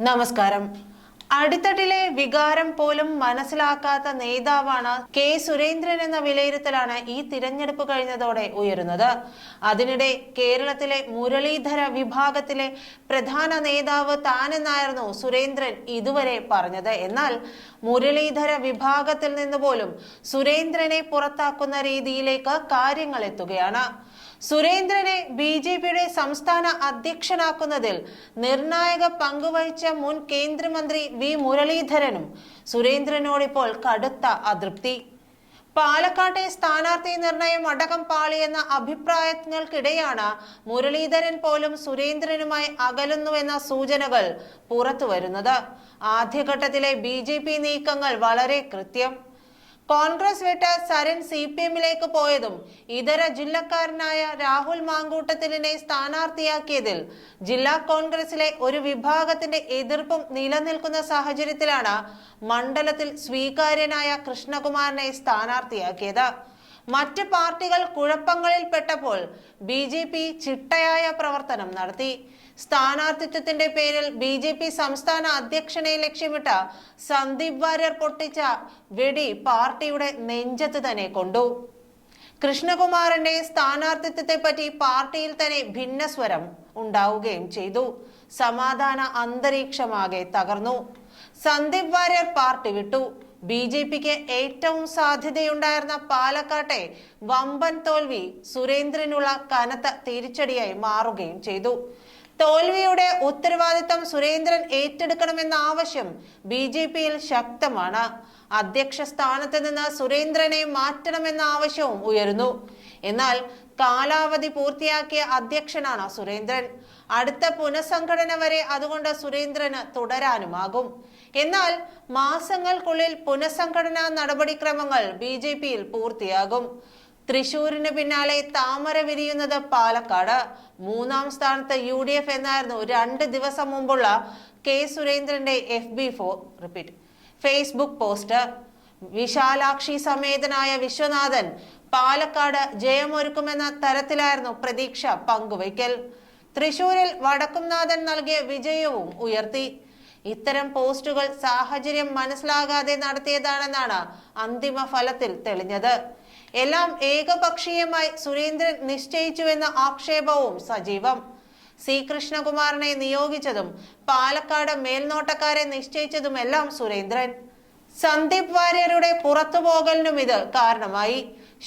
നമസ്കാരം അടിത്തട്ടിലെ വികാരം പോലും മനസ്സിലാക്കാത്ത നേതാവാണ് കെ സുരേന്ദ്രൻ എന്ന വിലയിരുത്തലാണ് ഈ തിരഞ്ഞെടുപ്പ് കഴിഞ്ഞതോടെ ഉയരുന്നത്. അതിനിടെ കേരളത്തിലെ മുരളീധര വിഭാഗത്തിലെ പ്രധാന നേതാവ് താനെന്നായിരുന്നു സുരേന്ദ്രൻ ഇതുവരെ പറഞ്ഞത്. എന്നാൽ മുരളീധര വിഭാഗത്തിൽ നിന്ന് പോലും സുരേന്ദ്രനെ പുറത്താക്കുന്ന രീതിയിലേക്ക് കാര്യങ്ങൾ എത്തുകയാണ്. സുരേന്ദ്രനെ ബി ജെ പിയുടെ സംസ്ഥാന അധ്യക്ഷനാക്കുന്നതിൽ നിർണായക പങ്കുവഹിച്ച മുൻ കേന്ദ്രമന്ത്രി വി മുരളീധരനും സുരേന്ദ്രനോട് ഇപ്പോൾ കടുത്ത അതൃപ്തി. പാലക്കാട്ടെ സ്ഥാനാർത്ഥി നിർണയം അടക്കം പാളിയെന്ന അഭിപ്രായങ്ങൾക്കിടെയാണ് മുരളീധരൻ പോലും സുരേന്ദ്രനുമായി അകലുന്നുവെന്ന സൂചനകൾ പുറത്തുവരുന്നത്. ആദ്യഘട്ടത്തിലെ ബി നീക്കങ്ങൾ വളരെ കൃത്യം. കോൺഗ്രസ് വിട്ട സരൻ സി പി എമ്മിലേക്ക് പോയതും ഇതര ജില്ലക്കാരനായ രാഹുൽ മാങ്കൂട്ടത്തിലിനെ സ്ഥാനാർത്ഥിയാക്കിയതിൽ ജില്ലാ കോൺഗ്രസിലെ ഒരു വിഭാഗത്തിന്റെ എതിർപ്പും നിലനിൽക്കുന്ന സാഹചര്യത്തിലാണ് മണ്ഡലത്തിൽ സ്വീകാര്യനായ കൃഷ്ണകുമാറിനെ സ്ഥാനാർത്ഥിയാക്കിയത്. മറ്റ് പാർട്ടികൾ കുഴപ്പങ്ങളിൽപ്പെട്ടപ്പോൾ ബി ജെ പി ചിട്ടയായ പ്രവർത്തനം നടത്തി. സ്ഥാനാർത്ഥിത്വത്തിന്റെ പേരിൽ ബി ജെ പി സംസ്ഥാന അധ്യക്ഷനെ ലക്ഷ്യമിട്ട സന്ദീപ് വാര്യർ പൊട്ടിച്ച വെടി പാർട്ടിയുടെ നെഞ്ചത്ത് തന്നെ കൊണ്ടു. കൃഷ്ണകുമാറിന്റെ സ്ഥാനാർത്ഥിത്വത്തെ പറ്റി പാർട്ടിയിൽ തന്നെ ഭിന്നസ്വരം ഉണ്ടാവുകയും ചെയ്തു. സമാധാന അന്തരീക്ഷമാകെ തകർന്നു. സന്ദീപ് വാര്യർ പാർട്ടി വിട്ടു. ബി ജെ പിക്ക് ഏറ്റവും സാധ്യതയുണ്ടായിരുന്ന പാലക്കാട്ടെ വമ്പൻ തോൽവി സുരേന്ദ്രനുള്ള കനത്ത തിരിച്ചടിയായി മാറുകയും ചെയ്തു. തോൽവിയുടെ ഉത്തരവാദിത്തം സുരേന്ദ്രൻ ഏറ്റെടുക്കണമെന്ന ആവശ്യം ബി ജെ പിയിൽ ശക്തമാണ്. അധ്യക്ഷ സ്ഥാനത്ത് നിന്ന് സുരേന്ദ്രനെ മാറ്റണമെന്ന ആവശ്യവും ഉയരുന്നു. എന്നാൽ കാലാവധി പൂർത്തിയാക്കിയ അധ്യക്ഷനാണ് സുരേന്ദ്രൻ. അടുത്ത പുനഃസംഘടന വരെ അതുകൊണ്ട് സുരേന്ദ്രന് തുടരാനുമാകും. എന്നാൽ മാസങ്ങൾക്കുള്ളിൽ പുനഃസംഘടനാ നടപടിക്രമങ്ങൾ ബി പൂർത്തിയാകും. തൃശൂരിന് പിന്നാലെ താമര വിരിയുന്നത് പാലക്കാട്. മൂന്നാം സ്ഥാനത്ത് യു ഡി എഫ് എന്നായിരുന്നു രണ്ട് ദിവസം മുമ്പുള്ള കെ സുരേന്ദ്രന്റെ F B for repeat. Facebook post. Visalakshi സമേതനായ Viswanathan Palakkad ജയമൊരുക്കുമെന്ന തരത്തിലായിരുന്നു പ്രതീക്ഷ പങ്കുവയ്ക്കൽ. തൃശൂരിൽ വടക്കുംനാഥൻ നൽകിയ വിജയവും ഉയർത്തി. ഇത്തരം പോസ്റ്റുകൾ സാഹചര്യം മനസ്സിലാകാതെ നടത്തിയതാണെന്നാണ് അന്തിമ ഫലത്തിൽ തെളിഞ്ഞത്. എല്ലാം ഏകപക്ഷീയമായി സുരേന്ദ്രൻ നിശ്ചയിച്ചുവെന്ന ആക്ഷേപവും സജീവം. സി. കൃഷ്ണകുമാറിനെ നിയോഗിച്ചതും പാലക്കാട് മേൽനോട്ടക്കാരെ നിശ്ചയിച്ചതുമെല്ലാം സുരേന്ദ്രൻ. സന്ദീപ് വാര്യരുടെ പുറത്തുപോകലിനും ഇത് കാരണമായി.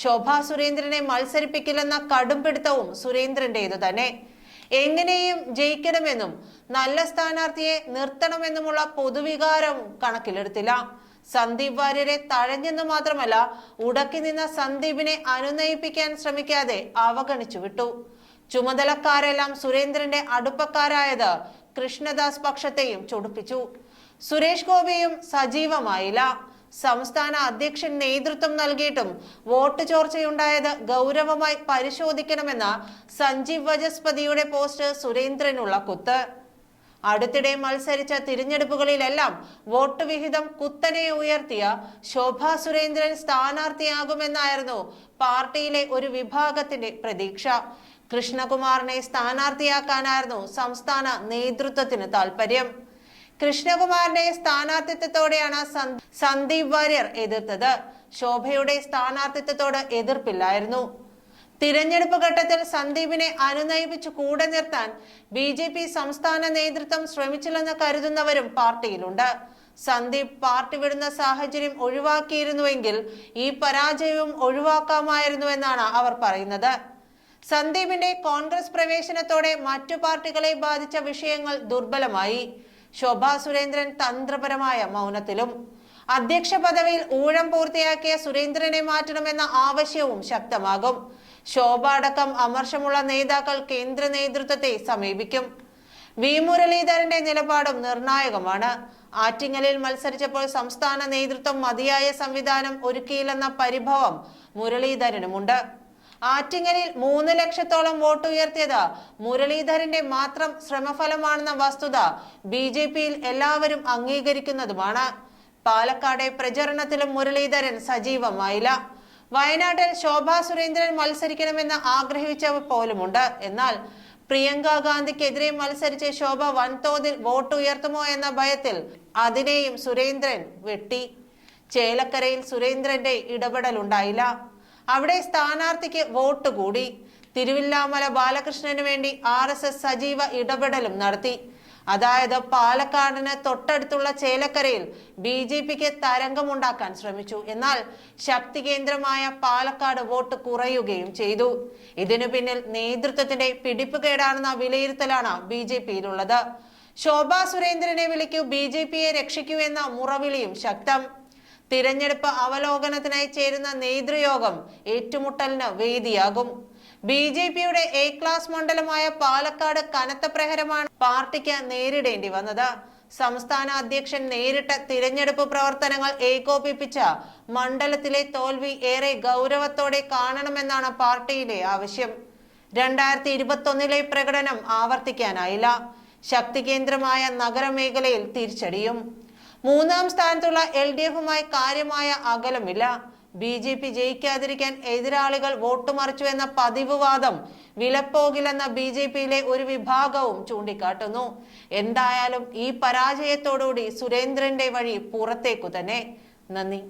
ശോഭാ സുരേന്ദ്രനെ മത്സരിപ്പിക്കില്ലെന്ന കടുംപിടുത്തവും സുരേന്ദ്രന്റേതു തന്നെ. എങ്ങനെയും ജയിക്കണമെന്നും നല്ല സ്ഥാനാർത്ഥിയെ നിർത്തണമെന്നുമുള്ള പൊതുവികാരം കണക്കിലെടുത്തില്ല. സന്ദീപ് വാര്യരെ തഴഞ്ഞെന്ന് മാത്രമല്ല ഉടക്കി നിന്ന സന്ദീപിനെ അനുനയിപ്പിക്കാൻ ശ്രമിക്കാതെ അവഗണിച്ചു വിട്ടു. ചുമതലക്കാരെല്ലാം സുരേന്ദ്രന്റെ അടുപ്പക്കാരായത് കൃഷ്ണദാസ് പക്ഷത്തെയും ചൊടിപ്പിച്ചു. സുരേഷ് ഗോപിയും സജീവമായില്ല. സംസ്ഥാന അധ്യക്ഷൻ നേതൃത്വം നൽകിയിട്ടും വോട്ട് ചോർച്ചയുണ്ടായത് ഗൗരവമായി പരിശോധിക്കണമെന്ന സഞ്ജീവ് വജസ്പതിയുടെ പോസ്റ്റ് സുരേന്ദ്രനുള്ള കുത്ത്. അടുത്തിടെ മത്സരിച്ച തിരഞ്ഞെടുപ്പുകളിലെല്ലാം വോട്ട് വിഹിതം കുത്തനെ ഉയർത്തിയ ശോഭ സുരേന്ദ്രൻ സ്ഥാനാർത്ഥിയാകുമെന്നായിരുന്നു പാർട്ടിയിലെ ഒരു വിഭാഗത്തിന്റെ പ്രതീക്ഷ. കൃഷ്ണകുമാറിനെ സ്ഥാനാർത്ഥിയാക്കാനായിരുന്നു സംസ്ഥാന നേതൃത്വത്തിന് താൽപര്യം. കൃഷ്ണകുമാറിന്റെ സ്ഥാനാർത്ഥിത്വത്തോടെയാണ് സന്ദീപ് വാര്യർ എതിർത്തത്. ശോഭയുടെ സ്ഥാനാർത്ഥിത്വത്തോട് എതിർപ്പില്ലായിരുന്നു. തിരഞ്ഞെടുപ്പ് ഘട്ടത്തിൽ സന്ദീപിനെ അനുനയിപ്പിച്ച് കൂടെ നിർത്താൻ ബി ജെ പി സംസ്ഥാന നേതൃത്വം ശ്രമിച്ചില്ലെന്ന് കരുതുന്നവരും പാർട്ടിയിലുണ്ട്. സന്ദീപ് പാർട്ടി വിടുന്ന സാഹചര്യം ഒഴിവാക്കിയിരുന്നുവെങ്കിൽ ഈ പരാജയവും ഒഴിവാക്കാമായിരുന്നുവെന്നാണ് അവർ പറയുന്നത്. സന്ദീപിന്റെ കോൺഗ്രസ് പ്രവേശനത്തോടെ മറ്റു പാർട്ടികളെ ബാധിച്ച വിഷയങ്ങൾ ദുർബലമായി. ശോഭാ സുരേന്ദ്രൻ തന്ത്രപരമായ മൗനത്തിലും. അധ്യക്ഷ പദവിയിൽ ഊഴം പൂർത്തിയാക്കിയ സുരേന്ദ്രനെ മാറ്റണമെന്ന ആവശ്യവും ശക്തമാകും. ശോഭ അടക്കം അമർഷമുള്ള നേതാക്കൾ കേന്ദ്ര നേതൃത്വത്തെ സമീപിക്കും. വി മുരളീധരന്റെ നിലപാടും നിർണായകമാണ്. ആറ്റിങ്ങലിൽ മത്സരിച്ചപ്പോൾ സംസ്ഥാന നേതൃത്വം മതിയായ സംവിധാനം ഒരുക്കിയില്ലെന്ന പരിഭവം മുരളീധരനുമുണ്ട്. ആറ്റിങ്ങലിൽ മൂന്ന് ലക്ഷത്തോളം വോട്ട് ഉയർത്തിയത് മുരളീധരന്റെ മാത്രം ശ്രമഫലമാണെന്ന വസ്തുത ബി ജെ പിയിൽ എല്ലാവരും അംഗീകരിക്കുന്നതുമാണ്. പാലക്കാടെ പ്രചരണത്തിലും മുരളീധരൻ സജീവമായില്ല. വയനാട്ടിൽ ശോഭാ സുരേന്ദ്രൻ മത്സരിക്കണമെന്ന് ആഗ്രഹിച്ചവർ പോലുമുണ്ട്. എന്നാൽ പ്രിയങ്ക ഗാന്ധിക്കെതിരെ മത്സരിച്ച് ശോഭ വൻതോതിൽ വോട്ട് ഉയർത്തുമോ എന്ന ഭയത്തിൽ അതിനെയും സുരേന്ദ്രൻ വെട്ടി. ചേലക്കരയിൽ സുരേന്ദ്രന്റെ ഇടപെടലുണ്ടായില്ല അവിടെ സ്ഥാനാർത്ഥിക്ക് വോട്ട് കൂടി. തിരുവില്ലാമല ബാലകൃഷ്ണന് വേണ്ടി ആർ സജീവ ഇടപെടലും നടത്തി. അതായത് പാലക്കാടിന് തൊട്ടടുത്തുള്ള ചേലക്കരയിൽ ബി ജെ പിക്ക് തരംഗമുണ്ടാക്കാൻ ശ്രമിച്ചു. എന്നാൽ ശക്തി കേന്ദ്രമായ പാലക്കാട് വോട്ട് കുറയുകയും ചെയ്തു. ഇതിനു പിന്നിൽ നേതൃത്വത്തിന്റെ പിടിപ്പുകേടാണെന്ന വിലയിരുത്തലാണ് ബി ജെ പിയിലുള്ളത്. ശോഭാ സുരേന്ദ്രനെ വിളിക്കൂ ബി ജെ പിയെ രക്ഷിക്കൂ എന്ന മുറവിളിയും ശക്തം. തിരഞ്ഞെടുപ്പ് അവലോകനത്തിനായി ചേരുന്ന നേതൃയോഗം ഏറ്റുമുട്ടലിന് വേദിയാകും. ബി ജെ പിയുടെ എ ക്ലാസ് മണ്ഡലമായ പാലക്കാട് കനത്ത പ്രഹരമാണ് പാർട്ടിക്ക് നേരിടേണ്ടി വന്നത്. സംസ്ഥാന അധ്യക്ഷൻ നേരിട്ട് തിരഞ്ഞെടുപ്പ് പ്രവർത്തനങ്ങൾ ഏകോപിപ്പിച്ച മണ്ഡലത്തിലെ തോൽവി ഏറെ ഗൗരവത്തോടെ കാണണമെന്നാണ് പാർട്ടിയിലെ ആവശ്യം. രണ്ടായിരത്തി ഇരുപത്തൊന്നിലെ പ്രകടനം ആവർത്തിക്കാനായില്ല. ശക്തി കേന്ദ്രമായ നഗരമേഖലയിൽ തിരിച്ചടിയും. മൂന്നാം സ്ഥാനത്തുള്ള എൽ ഡി എഫുമായി കാര്യമായ അകലമില്ല. ബി ജെ പി ജയിക്കാതിരിക്കാൻ എതിരാളികൾ വോട്ട് മറിച്ചു എന്ന പതിവ് വാദം വിലപ്പോകില്ലെന്ന ബി ജെ പിയിലെ ഒരു വിഭാഗവും ചൂണ്ടിക്കാട്ടുന്നു. എന്തായാലും ഈ പരാജയത്തോടുകൂടി സുരേന്ദ്രന്റെ വഴി പുറത്തേക്കു തന്നെ. നന്ദി.